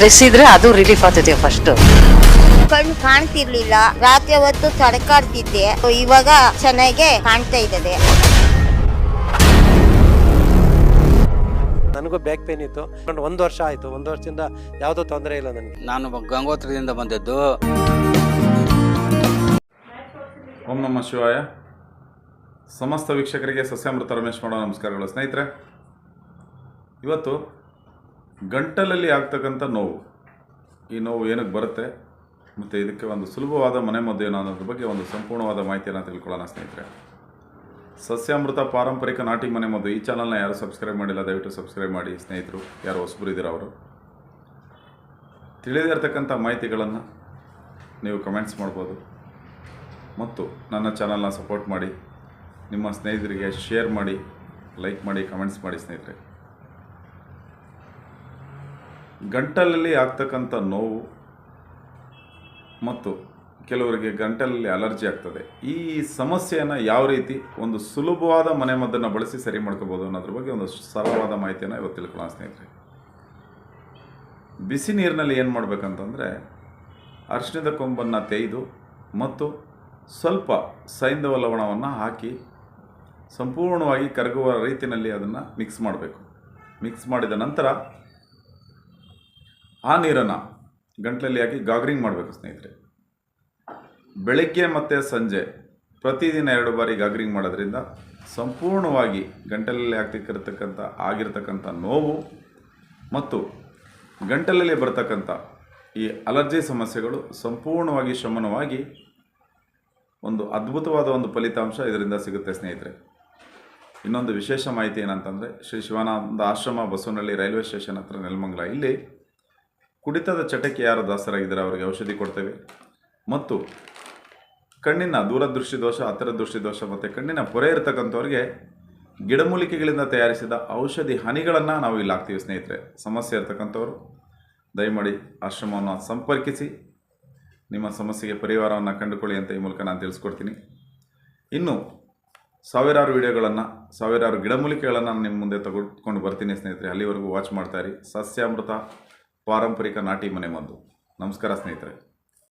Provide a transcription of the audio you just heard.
Stress ಇದ್ರೆ ಅದು relief ಆಗ್ತೈತೆ ಫಸ್ಟ್ ಕಣ್ಣು ಕಾಣ್ತಿರ್ಲಿಲ್ಲ. ರಾತ್ರಿ ಹೊತ್ತು ತಡಕಾಡ್ತಿದ್ದೆ. ಇವಾಗ ಚೆನ್ನಾಗೆ ಕಾಣ್ತಾ ಇದ್ದದೆ ನನಗೂ ಬ್ಯಾಕ್ ಪೇನ್ ಇತ್ತು. ಒಂದು ವರ್ಷ ಆಯಿತು. ಒಂದು ವರ್ಷದಿಂದ ಯಾವ್ದೋ ತೊಂದರೆ ಇಲ್ಲ ನನಗೆ. ನಾನು ಗಂಗೋತ್ರದಿಂದ ಬಂದದ್ದು. ಓಂ ನಮಃ ಶಿವಾಯ. ಸಮಸ್ತ ವೀಕ್ಷಕರಿಗೆ ಸಸ್ಯಾಮೃತ ರಮೇಶ್ ಮಾಡೋ ನಮಸ್ಕಾರಗಳು ಸ್ನೇಹಿತರೆ. ಇವತ್ತು ಗಂಟಲಲ್ಲಿ ಆಗ್ತಕ್ಕಂಥ ನೋವು. ಈ ನೋವು ಏನಕ್ಕೆ ಬರುತ್ತೆ? ಮತ್ತು ಇದಕ್ಕೆ ಒಂದು ಸುಲಭವಾದ ಮನೆಮದ್ದು ಏನೋ ಅನ್ನೋದ್ರ ಬಗ್ಗೆ ಒಂದು ಸಂಪೂರ್ಣವಾದ ಮಾಹಿತಿಯನ್ನು ತಿಳ್ಕೊಳ್ಳೋಣ ಸ್ನೇಹಿತರೆ. ಸಸ್ಯಾಮೃತ ಪಾರಂಪರಿಕ ನಾಟಿ ಮನೆಮದ್ದು ಈ ಚಾನಲ್ನ ಯಾರು ಸಬ್ಸ್ಕ್ರೈಬ್ ಮಾಡಿಲ್ಲ, ದಯವಿಟ್ಟು ಸಬ್ಸ್ಕ್ರೈಬ್ ಮಾಡಿ ಸ್ನೇಹಿತರು. ಯಾರು ಹೊಸಬರು ಅವರು? ತಿಳಿದೇ ಇರತಕ್ಕಂಥ ಮಾಹಿತಿಗಳನ್ನು ನೀವು ಕಮೆಂಟ್ಸ್ ಮಾಡ್ಬೋದು. ಮತ್ತು ನನ್ನ ಚಾನಲ್ನ ಸಪೋರ್ಟ್ ಮಾಡಿ. ನಿಮ್ಮ ಸ್ನೇಹಿತರಿಗೆ ಶೇರ್ ಮಾಡಿ ಲೈಕ್ ಮಾಡಿ ಕಮೆಂಟ್ಸ್ ಮಾಡಿ ಸ್ನೇಹಿತರೆ. ಗಂಟಲಲ್ಲಿ ಆಗ್ತಕ್ಕಂಥ ನೋವು ಮತ್ತು ಕೆಲವರಿಗೆ ಗಂಟಲಲ್ಲಿ ಅಲರ್ಜಿ ಆಗ್ತದೆ. ಈ ಸಮಸ್ಯೆಯನ್ನು ಯಾವ ರೀತಿ ಒಂದು ಸುಲಭವಾದ ಮನೆಮದ್ದನ್ನು ಬಳಸಿ ಸರಿ ಮಾಡ್ಕೋಬೋದು ಅನ್ನೋದ್ರ ಬಗ್ಗೆ ಒಂದು ಸರಳವಾದ ಮಾಹಿತಿಯನ್ನು ಇವತ್ತು ತಿಳ್ಕೊಳ್ಳೋಣ ಸ್ನೇಹಿತರೆ. ಬಿಸಿ ನೀರಿನಲ್ಲಿ ಏನು ಮಾಡಬೇಕಂತಂದರೆ ಅರಿಶಿಣದ ಕೊಂಬನ್ನು ತೆಗೆದು ಮತ್ತು ಸ್ವಲ್ಪ ಸೈಂಧವ ಲವಣವನ್ನು ಹಾಕಿ ಸಂಪೂರ್ಣವಾಗಿ ಕರಗುವ ರೀತಿಯಲ್ಲಿ ಅದನ್ನು ಮಿಕ್ಸ್ ಮಾಡಬೇಕು. ಮಿಕ್ಸ್ ಮಾಡಿದ ನಂತರ ಆ ನೀರನ್ನು ಗಂಟಲಲ್ಲಿ ಹಾಕಿ ಗಾಗ್ರಿಂಗ್ ಮಾಡಬೇಕು ಸ್ನೇಹಿತರೆ. ಬೆಳಗ್ಗೆ ಮತ್ತು ಸಂಜೆ ಪ್ರತಿದಿನ ಎರಡು ಬಾರಿ ಗಾಗ್ರಿಂಗ್ ಮಾಡೋದ್ರಿಂದ ಸಂಪೂರ್ಣವಾಗಿ ಗಂಟಲಲ್ಲಿ ಆಗ್ತಿಕ್ಕಿರತಕ್ಕಂಥ ಆಗಿರತಕ್ಕಂಥ ನೋವು ಮತ್ತು ಗಂಟಲಲ್ಲಿ ಬರ್ತಕ್ಕಂಥ ಈ ಅಲರ್ಜಿ ಸಮಸ್ಯೆಗಳು ಸಂಪೂರ್ಣವಾಗಿ ಶಮನವಾಗಿ ಒಂದು ಅದ್ಭುತವಾದ ಒಂದು ಫಲಿತಾಂಶ ಇದರಿಂದ ಸಿಗುತ್ತೆ ಸ್ನೇಹಿತರೆ. ಇನ್ನೊಂದು ವಿಶೇಷ ಮಾಹಿತಿ ಏನಂತಂದರೆ ಶ್ರೀ ಶಿವಾನಂದ ಆಶ್ರಮ ಬಸವನಹಳ್ಳಿ ರೈಲ್ವೆ ಸ್ಟೇಷನ್ ಹತ್ರ ನೆಲಮಂಗಲ. ಇಲ್ಲಿ ಕುಡಿತದ ಚಟಕ್ಕೆ ಯಾರು ದಾಸರಾಗಿದ್ದಾರೆ ಅವರಿಗೆ ಔಷಧಿ ಕೊಡ್ತೇವೆ? ಮತ್ತು ಕಣ್ಣಿನ ದೂರದೃಷ್ಟಿ ದೋಷ ಹತ್ತಿರ ದೃಷ್ಟಿ ದೋಷ ಮತ್ತು ಕಣ್ಣಿನ ಪೊರೆ ಇರತಕ್ಕಂಥವ್ರಿಗೆ ಗಿಡಮೂಲಿಕೆಗಳಿಂದ ತಯಾರಿಸಿದ ಔಷಧಿ ಹನಿಗಳನ್ನು ನಾವು ಇಲ್ಲಿ ಹಾಕ್ತೀವಿ ಸ್ನೇಹಿತರೆ. ಸಮಸ್ಯೆ ಇರತಕ್ಕಂಥವ್ರು, ದಯಮಾಡಿ ಆಶ್ರಮವನ್ನು ಸಂಪರ್ಕಿಸಿ. ನಿಮ್ಮ ಸಮಸ್ಯೆಗೆ ಪರಿಹಾರವನ್ನು ಕಂಡುಕೊಳ್ಳಿ ಅಂತ ಈ ಮೂಲಕ ನಾನು ತಿಳಿಸ್ಕೊಡ್ತೀನಿ. ಇನ್ನು ಸಾವಿರಾರು ವಿಡಿಯೋಗಳನ್ನು, ಸಾವಿರಾರು ಗಿಡಮೂಲಿಕೆಗಳನ್ನು ನಿಮ್ಮ ಮುಂದೆ ತೆಗೆದುಕೊಂಡು ಬರ್ತೀನಿ ಸ್ನೇಹಿತರೆ. ಅಲ್ಲಿವರೆಗೂ ವಾಚ್ ಮಾಡ್ತಾಯಿರಿ ಸಸ್ಯಾಮೃತ ಪಾರಂಪರಿಕ ನಾಟಿ ಮನೆ ಮದ್ದು ನಮಸ್ಕಾರ ಸ್ನೇಹಿತರೆ.